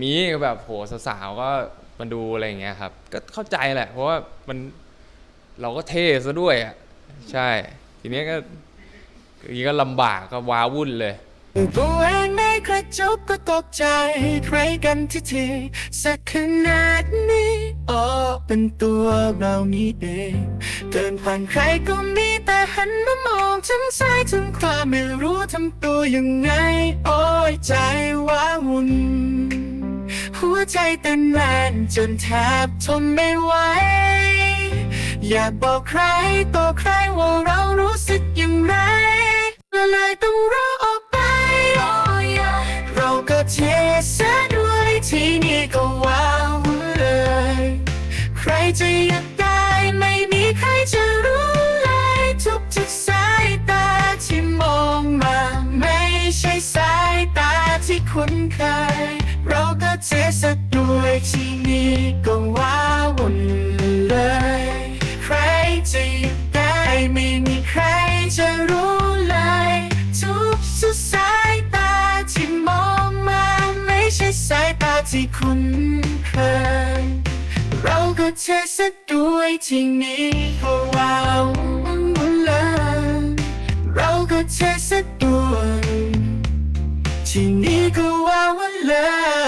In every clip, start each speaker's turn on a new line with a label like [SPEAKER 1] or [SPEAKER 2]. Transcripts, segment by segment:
[SPEAKER 1] มีแบบโหสาวๆก็มาดูอะไรอย่างเงี้ยครับ ก็เข้าใจแหละ เพราะว่ามันเราก็เท่ซะด้วยอะใช่ ทีเนี้ยก็ทีนี้ก็ลำบากก็ว้าวุ่นเลย
[SPEAKER 2] ตัวเองไม่กระจกก็ตกใจใครกันที่ทีสักขนาดนี้อ๋อเป็นตัวเรานี้เองเดินผ่านใครก็มีแต่หันมามองทั้งซ้ายทั้งขวาไม่รู้ทำตัวยังไง โอ้ยใจว้าวุ่น ใจเต้นแรงจนแทบทนไม่ไหว อยากบอกใครต่อใครว่าเรารู้สึกอย่างไรเลยต้องรอออกไปเราก็เทเสียด้วยทีนี้ก็ว้าวเลย ใครจะอยากได้ไม่มีใครจะรู้เลยทุกทุกๆสายตาที่มองมา ไม่ใช่สายตาที่คุ้นเคย เราก็เทสักด้วย ที่นี้ก็ว้าวุ่นเลย ใครจะอยากได้ไม่มีใครจะรู้เลย ทุกสุดสายตาที่มองมาไม่ใช่สายตาที่คุ้นเคย เราก็เทสักด้วยที่นี้ก็ว้าวุ่นเลย เราก็เทสักด้วยที่นี้ก็ว้าวุ่นเลย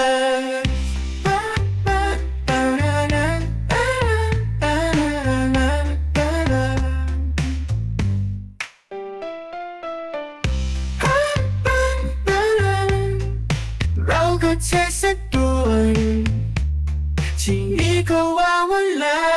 [SPEAKER 2] 亲一口，吻吻来。